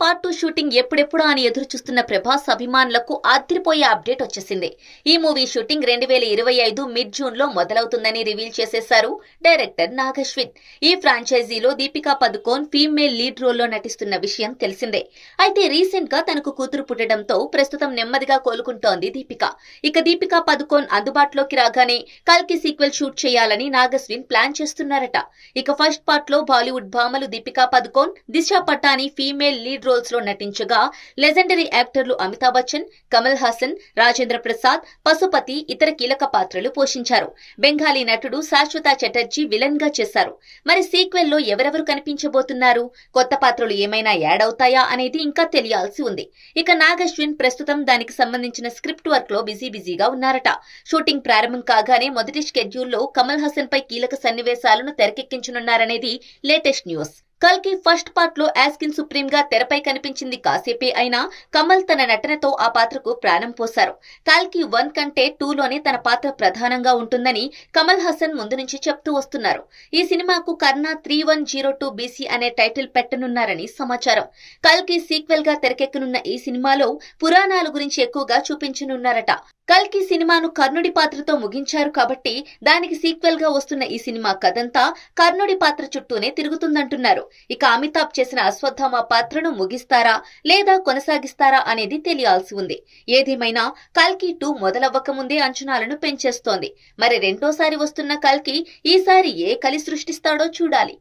Part two shooting ఎప్పుడెప్పుడు అని ఎదురు చూస్తున్న ప్రభాస్ అభిమానులకు అదిరిపోయే అప్డేట్ వచ్చేసింది. ఈ మూవీ షూటింగ్ రెండు వేల ఇరవై ఐదు మిడ్ జూన్లో మొదలవుతుందని రివీల్ చేసేశారు డైరెక్టర్ నాగశ్విన్. ఈ ఫ్రాంచైజీలో దీపికా పదుకోన్ ఫీమేల్ లీడ్ రోల్లో నటిస్తున్న విషయం తెలిసిందే. అయితే రీసెంట్గా తనకు కూతురు పుట్టడంతో ప్రస్తుతం నెమ్మదిగా కోలుకుంటోంది దీపిక. ఇక దీపికా పదుకోన్ అందుబాటులోకి రాగానే కల్కి సీక్వెల్ షూట్ చేయాలని నాగశ్విన్ ప్లాన్ చేస్తున్నారట. ఇక ఫస్ట్ పార్ట్లో బాలీవుడ్ భామలు దీపికా పదుకోన్ దిశ పటాని ఫీమేల్ లీడ్ రోల్స్లో నటించగా లెజెండరీ యాక్టర్లు అమితాబ్ బచ్చన్ కమల్ హాసన్ రాజేంద్ర ప్రసాద్ పశుపతి ఇతర కీలక పాత్రలు పోషించారు. బెంగాలీ నటుడు శాశ్వత చటర్జీ విలన్గా చేశారు. మరి సీక్వెల్లో ఎవరెవరు కనిపించబోతున్నారు? కొత్త పాత్రలు ఏమైనా యాడ్ అవుతాయా అనేది ఇంకా తెలియాల్సి ఉంది. ఇక నాగశ్విన్ ప్రస్తుతం దానికి సంబంధించిన స్క్రిప్ట్ వర్క్లో బిజీ బిజీగా ఉన్నారట. షూటింగ్ ప్రారంభం కాగానే మొదటి షెడ్యూల్లో కమల్ హాసన్ పై కీలక సన్నివేశాలను తెరకెక్కించనున్నారనేది లేటెస్ట్ న్యూస్. కల్కి ఫస్ట్ పార్ట్లో యాస్కిన్ సుప్రీం గా తెరపై కనిపించింది కాసేపే అయినా కమల్ తన నటనతో ఆ పాత్రకు ప్రాణం పోశారు. కల్కి వన్ కంటే టూలోనే తన పాత్ర ప్రధానంగా ఉంటుందని కమల్ హాసన్ ముందు నుంచి చెప్తూ వస్తున్నారు. ఈ సినిమాకు Karna three one zero two BC అనే టైటిల్ పెట్టనున్నారని సమాచారం. కల్కి సీక్వెల్గా తెరకెక్కనున్న ఈ సినిమాలో పురాణాల గురించి ఎక్కువగా చూపించనున్నారట. కల్కి సినిమాను కర్ణుడి పాత్రతో ముగించారు కాబట్టి దానికి సీక్వెల్గా వస్తున్న ఈ సినిమా కథంతా కర్ణుడి పాత్ర చుట్టూనే తిరుగుతుందంటున్నారు. ఇక అమితాబ్ చేసిన అశ్వత్థామ పాత్రను ముగిస్తారా లేదా కొనసాగిస్తారా అనేది తెలియాల్సి ఉంది. ఏదేమైనా కల్కి టూ మొదలవ్వక ముందే అంచనాలను పెంచేస్తోంది. మరి రెండోసారి వస్తున్న కల్కి ఈసారి ఏ కలి సృష్టిస్తాడో చూడాలి.